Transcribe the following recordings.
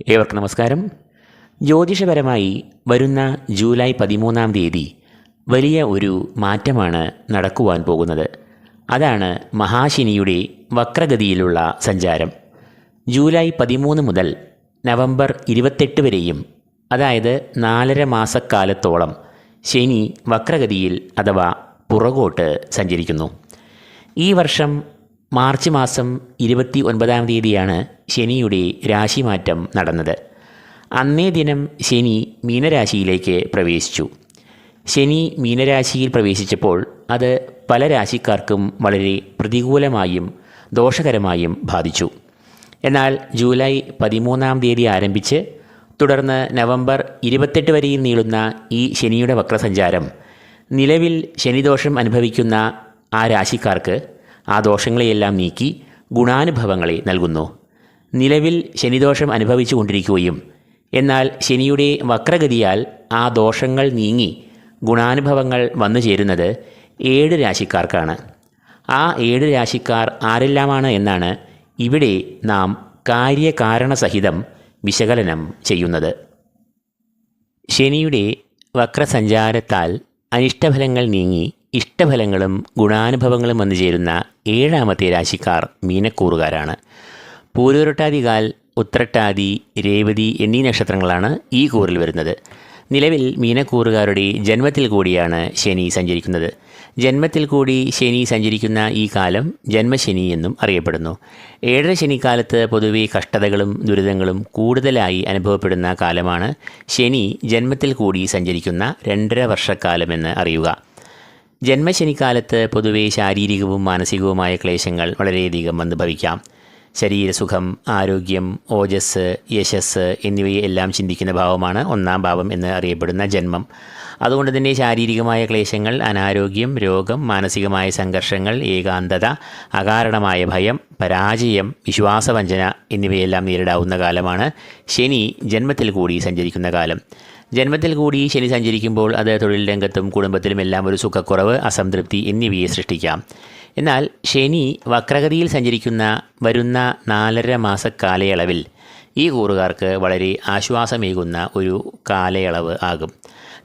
ഏവർക്കും നമസ്കാരം. ജ്യോതിഷപരമായി വരുന്ന ജൂലൈ പതിമൂന്നാം തീയതി വലിയ ഒരു മാറ്റമാണ് നടക്കുവാൻ പോകുന്നത്. അതാണ് മഹാശനിയുടെ വക്രഗതിയിലുള്ള സഞ്ചാരം. ജൂലൈ പതിമൂന്ന് മുതൽ നവംബർ ഇരുപത്തെട്ട് വരെയും അതായത് നാലര മാസക്കാലത്തോളം ശനി വക്രഗതിയിൽ അഥവാ പുറകോട്ട് സഞ്ചരിക്കുന്നു. ഈ വർഷം മാർച്ച് മാസം ഇരുപത്തി ഒൻപതാം തീയതിയാണ് ശനിയുടെ രാശിമാറ്റം നടന്നത്. അന്നേ ദിനം ശനി മീനരാശിയിലേക്ക് പ്രവേശിച്ചു. ശനി മീനരാശിയിൽ പ്രവേശിച്ചപ്പോൾ അത് പല രാശിക്കാർക്കും വളരെ പ്രതികൂലമായും ദോഷകരമായും ബാധിച്ചു. എന്നാൽ ജൂലൈ പതിമൂന്നാം തീയതി ആരംഭിച്ച് തുടർന്ന് നവംബർ ഇരുപത്തെട്ട് വരെയും നീളുന്ന ഈ ശനിയുടെ വക്രസഞ്ചാരം നിലവിൽ ശനിദോഷം അനുഭവിക്കുന്ന ആ രാശിക്കാർക്ക് ആ ദോഷങ്ങളെയെല്ലാം നീക്കി ഗുണാനുഭവങ്ങളെ നൽകുന്നു. നിലവിൽ ശനിദോഷം അനുഭവിച്ചു കൊണ്ടിരിക്കുകയും എന്നാൽ ശനിയുടെ വക്രഗതിയാൽ ആ ദോഷങ്ങൾ നീങ്ങി ഗുണാനുഭവങ്ങൾ വന്നു ചേരുന്നത് ഏഴ് രാശിക്കാർക്കാണ്. ആ ഏഴ് രാശിക്കാർ ആരെല്ലാമാണ് എന്നാണ് ഇവിടെ നാം കാര്യകാരണസഹിതം വിശകലനം ചെയ്യുന്നത്. ശനിയുടെ വക്രസഞ്ചാരത്താൽ അനിഷ്ടഫലങ്ങൾ നീങ്ങി ഇഷ്ടഫലങ്ങളും ഗുണാനുഭവങ്ങളും വന്നു ചേരുന്ന ഏഴാമത്തെ രാശിക്കാർ മീനക്കൂറുകാരാണ്. പൂരുരുട്ടാതികാൽ ഉത്രട്ടാതി രേവതി എന്നീ നക്ഷത്രങ്ങളാണ് ഈ കൂറിൽ വരുന്നത്. നിലവിൽ മീനക്കൂറുകാരുടെ ജന്മത്തിൽ കൂടിയാണ് ശനി സഞ്ചരിക്കുന്നത്. ജന്മത്തിൽ കൂടി ശനി സഞ്ചരിക്കുന്ന ഈ കാലം ജന്മശനി എന്നും അറിയപ്പെടുന്നു. ഏഴര ശനിക്കാലത്ത് പൊതുവെ കഷ്ടതകളും ദുരിതങ്ങളും കൂടുതലായി അനുഭവപ്പെടുന്ന കാലമാണ് ശനി ജന്മത്തിൽ കൂടി സഞ്ചരിക്കുന്ന രണ്ടര വർഷക്കാലമെന്ന് അറിയുക. ജന്മശനിക്കാലത്ത് പൊതുവെ ശാരീരികവും മാനസികവുമായ ക്ലേശങ്ങൾ വളരെയധികം വന്ന് ഭവിക്കാം ശരീരസുഖം ആരോഗ്യം ഓജസ് യശസ് എന്നിവയെല്ലാം ചിന്തിക്കുന്ന ഭാവമാണ് ഒന്നാം ഭാവം എന്ന് അറിയപ്പെടുന്ന ജന്മം. അതുകൊണ്ട് തന്നെ ശാരീരികമായ ക്ലേശങ്ങൾ അനാരോഗ്യം രോഗം മാനസികമായ സംഘർഷങ്ങൾ ഏകാന്തത അകാരണമായ ഭയം പരാജയം വിശ്വാസവഞ്ചന എന്നിവയെല്ലാം നേരിടാവുന്ന കാലമാണ് ശനി ജന്മത്തിൽ കൂടി സഞ്ചരിക്കുന്ന കാലം. ജന്മത്തിൽ കൂടി ശനി സഞ്ചരിക്കുമ്പോൾ അത് തൊഴിൽ രംഗത്തും കുടുംബത്തിലും എല്ലാം ഒരു സുഖക്കുറവ് അസംതൃപ്തി എന്നിവയെ സൃഷ്ടിക്കാം. എന്നാൽ ശനി വക്രഗതിയിൽ സഞ്ചരിക്കുന്ന വരുന്ന നാലര മാസ കാലയളവിൽ ഈ കൂറുകാർക്ക് വളരെ ആശ്വാസമേകുന്ന ഒരു കാലയളവ് ആകും.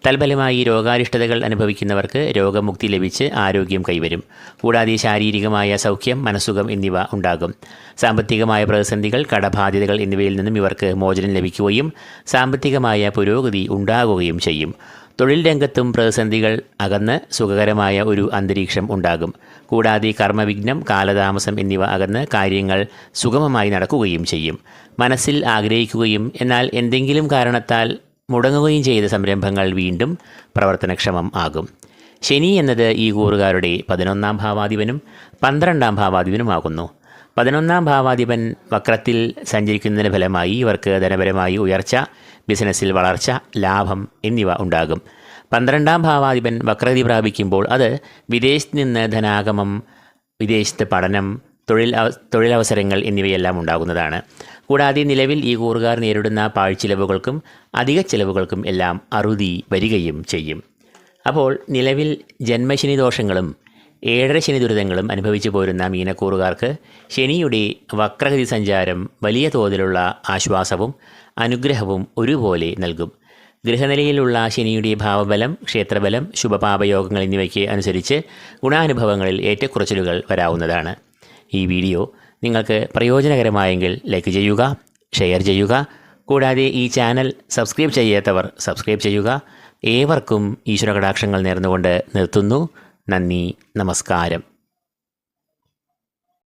തൽഫലമായി രോഗാരിഷ്ടതകൾ അനുഭവിക്കുന്നവർക്ക് രോഗമുക്തി ലഭിച്ച് ആരോഗ്യം കൈവരും. കൂടാതെ ശാരീരികമായ സൗഖ്യം മനസ്സുഖം എന്നിവ ഉണ്ടാകും. സാമ്പത്തികമായ പ്രതിസന്ധികൾ കടബാധ്യതകൾ എന്നിവയിൽ നിന്നും ഇവർക്ക് മോചനം ലഭിക്കുകയും സാമ്പത്തികമായ പുരോഗതി ഉണ്ടാകുകയും ചെയ്യും. തൊഴിൽ രംഗത്തും പ്രതിസന്ധികൾ അകന്ന് സുഖകരമായ ഒരു അന്തരീക്ഷം ഉണ്ടാകും. കൂടാതെ കർമ്മവിഘ്നം കാലതാമസം എന്നിവ അകന്ന് കാര്യങ്ങൾ സുഗമമായി നടക്കുകയും ചെയ്യും. മനസ്സിൽ ആഗ്രഹിക്കുകയും എന്നാൽ എന്തെങ്കിലും കാരണത്താൽ മുടങ്ങുകയും ചെയ്ത സംരംഭങ്ങൾ വീണ്ടും പ്രവർത്തനക്ഷമം ആകും. ശനി എന്നത് ഈ കൂറുകാരുടെ പതിനൊന്നാം ഭാവാധിപനും പന്ത്രണ്ടാം ഭാവാധിപനുമാകുന്നു. പതിനൊന്നാം ഭാവാധിപൻ വക്രത്തിൽ സഞ്ചരിക്കുന്നതിന് ഫലമായി ഇവർക്ക് ധനപരമായി ഉയർച്ച ബിസിനസ്സിൽ വളർച്ച ലാഭം എന്നിവ ഉണ്ടാകും. പന്ത്രണ്ടാം ഭാവാധിപൻ വക്രതി പ്രാപിക്കുമ്പോൾ അത് വിദേശത്ത് നിന്ന് ധനാഗമം വിദേശത്ത് പഠനം തൊഴിൽ തൊഴിലവസരങ്ങൾ എന്നിവയെല്ലാം ഉണ്ടാകുന്നതാണ്. കൂടാതെ നിലവിൽ ഈ കൂറുകാർ നേരിടുന്ന പാഴ്ചിലവുകൾക്കും അധിക ചിലവുകൾക്കും എല്ലാം അറുതി വരികയും ചെയ്യും. അപ്പോൾ നിലവിൽ ജന്മശനി ദോഷങ്ങളും ഏഴര ശനി ദുരിതങ്ങളും അനുഭവിച്ചു പോരുന്ന മീനക്കൂറുകാർക്ക് ശനിയുടെ വക്രഗതി സഞ്ചാരം വലിയ തോതിലുള്ള ആശ്വാസവും അനുഗ്രഹവും ഒരുപോലെ നൽകും. ഗൃഹനിലയിലുള്ള ശനിയുടെ ഭാവബലം ക്ഷേത്രബലം ശുഭപാപയോഗങ്ങൾ എന്നിവയ്ക്ക് അനുസരിച്ച് ഗുണാനുഭവങ്ങളിൽ ഏറ്റക്കുറച്ചിലുകൾ വരാവുന്നതാണ്. ഈ വീഡിയോ നിങ്ങൾക്ക് പ്രയോജനകരമായെങ്കിൽ ലൈക്ക് ചെയ്യുക ഷെയർ ചെയ്യുക. കൂടാതെ ഈ ചാനൽ സബ്സ്ക്രൈബ് ചെയ്യാത്തവർ സബ്സ്ക്രൈബ് ചെയ്യുക. ഏവർക്കും ഈശ്വര കടാക്ഷങ്ങൾ നേർന്നുകൊണ്ട് നിർത്തുന്നു. നന്ദി നമസ്കാരം.